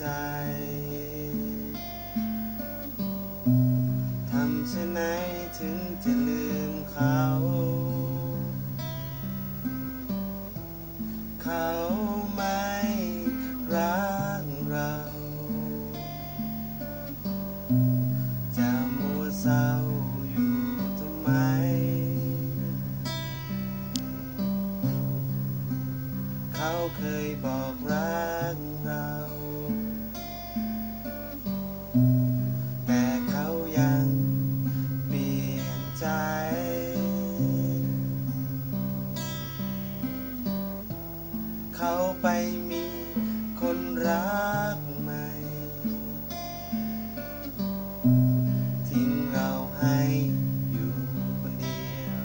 ใจทำเช่นไหนถึงจะลืมเขา เขาไม่รักเราจะมัวเศร้าอยู่ทำไม เขาเคยบอกรัก ไปมีคนรักใหม่ ทิ้งเราให้อยู่คนเดียว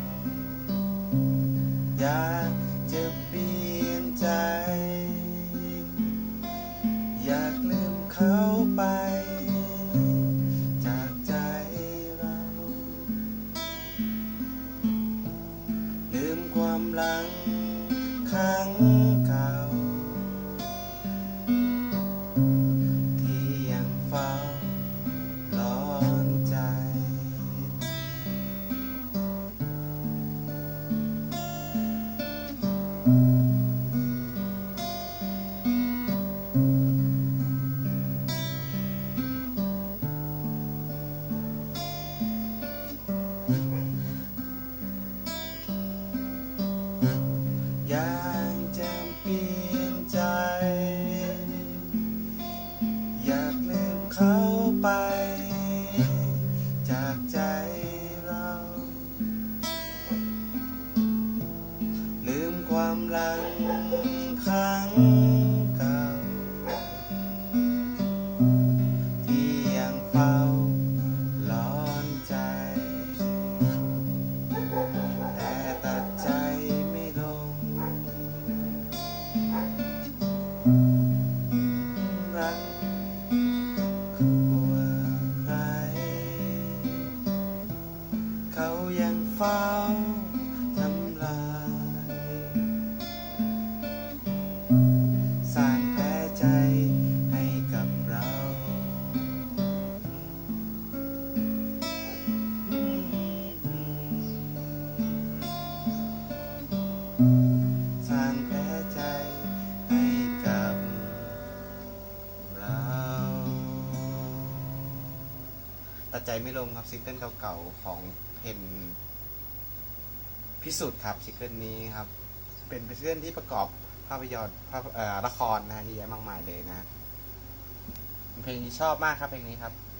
อยากจะเปลี่ยนใจ อยากลืมเขาไป จากใจเรา ลืมความหลังครั้งเก่า ไป จากใจเรา ลืมความหลัง ตัดใจไม่ลงครับซิงเกิลเก่าๆของเพนพิสุทธิ์ครับซิงเกิลนี้ครับ เป็นซิงเกิลที่ประกอบภาพยนตร์ภาพละครนะฮะเยอะแยะมากมายเลยนะเพลงนี้ชอบมากครับเพลงนี้ครับ